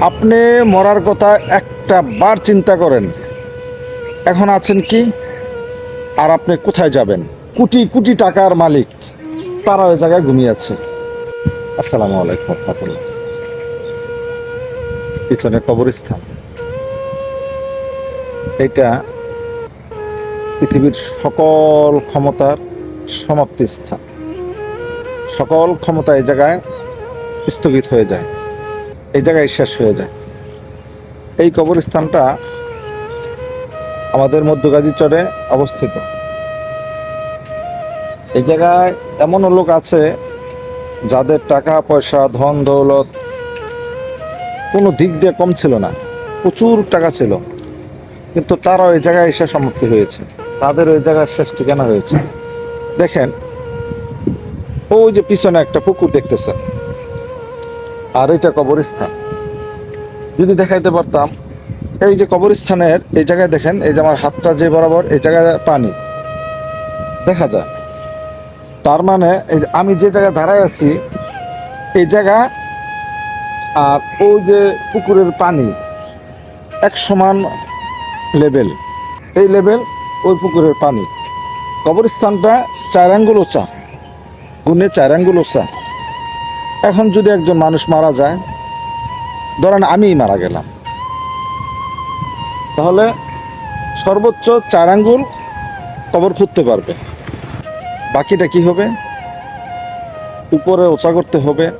আপনি মরার কথা একটা বার চিন্তা করেন। এখন আছেন কি? আর আপনি কোথায় যাবেন? কোটি কোটি টাকার মালিক। তারা ওই জায়গায় ঘুমিয়ে আছে। আসসালামু আলাইকুম রহমতুল্লাহ। পিছনে কবরস্থান। এটা পৃথিবীর সকল ক্ষমতার সমাপ্তি স্থান। সকল ক্ষমতা এই জায়গায় স্থগিত হয়ে যায়। এই জায়গায় শেষ হয়ে যায়। এই কবরস্থানটা আমাদের মধ্যগাজী চরে অবস্থিত। এই জায়গায় এমনও লোক আছে যাদের টাকা, পয়সা, ধন, দৌলত কোনো দিক দিয়ে কম ছিল না, প্রচুর টাকা ছিল। কিন্তু তারাও এই জায়গায় এসে সমাপ্তি হয়েছে। তাদের ওই জায়গায় শেষ ঠিকানা হয়েছে দেখেন, ওই যে পিছনে একটা পুকুর দেখতেছেন। আর এটা কবরস্থান। যদি দেখাইতে পারতাম, এই যে কবরস্থানের এই জায়গায় দেখেন, এই যে আমার হাতটা যে বরাবর, এই জায়গায় পানি। দেখা যায় তার মানে আমি যে জায়গায় দাঁড়ায় আছি, এই জায়গা আর ওই যে পুকুরের পানি এক সমান লেভেল। এই লেভেল, ওই পুকুরের পানি। কবরস্থানটা চার আঙ্গুল উঁচা গুণে চার আঙ্গুল উঁচা এখন যদি একজন মানুষ মারা যায়, ধরেন আমিই মারা গেলাম। তাহলে সর্বোচ্চ চার আঙ্গুল কবর খুঁজতে পারবে। বাকিটা কি হবে? উপরে ওচা করতে হবে।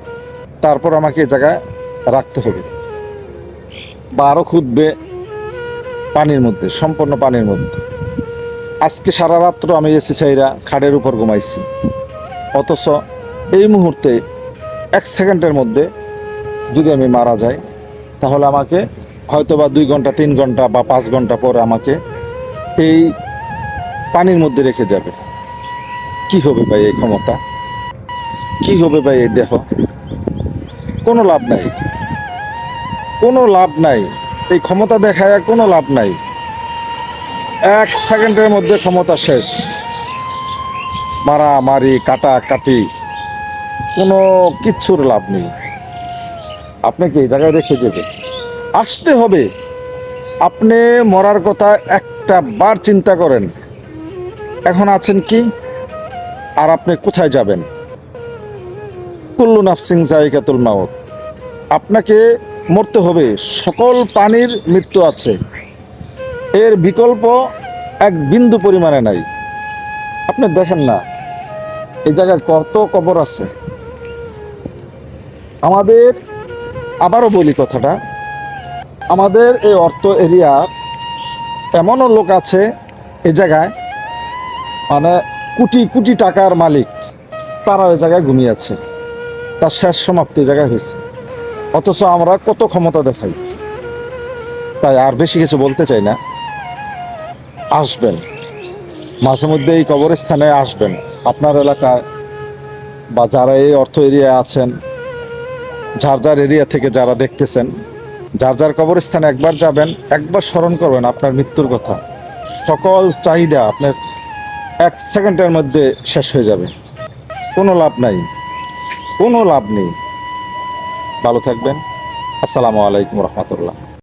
তারপর আমাকে এ জায়গায় রাখতে হবে। বা আরও খুঁজবে পানির মধ্যে, সম্পূর্ণ পানির মধ্যে। আজকে সারা রাত্র আমি এসি চাইরা খাটের উপর ঘুমাইছি। অথচ এই মুহূর্তে এক সেকেন্ডের মধ্যে যদি আমি মারা যাই, তাহলে আমাকে হয়তো বা দুই ঘণ্টা, তিন ঘণ্টা বা পাঁচ ঘণ্টা পর আমাকে এই পানির মধ্যে রেখে যাবে। কি হবে ভাই এই ক্ষমতা? কি হবে ভাই এই দেহ? কোনো লাভ নাই। কোনো লাভ নাই। এই ক্ষমতা দেখায় কোনো লাভ নাই। এক সেকেন্ডের মধ্যে ক্ষমতা শেষ। মারামারি কাটা কাটি কোনো কিচ্ছুর লাভ নেই। আপনাকে এই জায়গায় রেখে দেবে আসতে হবে। আপনি মরার কথা একটা বার চিন্তা করেন। এখন আছেন কি? আর আপনি কোথায় যাবেন? কুল্লু নাফসিং জায়গাতুল মাউত। আপনাকে মরতে হবে। সকল পানির মৃত্যু আছে। এর বিকল্প এক বিন্দু পরিমাণে নাই। আপনি দেখেন না, এই জায়গায় কত কবর আছে। আমাদের, আবারও বলি কথাটা, আমাদের এই অর্থ এরিয়া এমনও লোক আছে এই জায়গায় মানে কোটি কোটি টাকার মালিক, তারা ওই জায়গায় ঘুমিয়েছে তার শেষ সমাপ্তি জায়গায় হয়েছে। অথচ আমরা কত ক্ষমতা দেখাই। তাই আর বেশি কিছু বলতে চাই না। আসবেন। মাঝে মধ্যে এই কবরস্থানে আসবেন। আপনার এলাকায় বা যারা এই অর্থ এরিয়ায় আছেন যার যার এরিয়া থেকে যারা দেখতেছেন, যার যার কবরস্থানে একবার যাবেন, একবার স্মরণ করবেন আপনার মৃত্যুর কথা। সকল চাহিদা আপনার এক সেকেন্ডের মধ্যে শেষ হয়ে যাবে। কোনো লাভ নাই। কোনো লাভ নেই। ভালো থাকবেন। আসসালামু আলাইকুম রহমতুল্লাহ।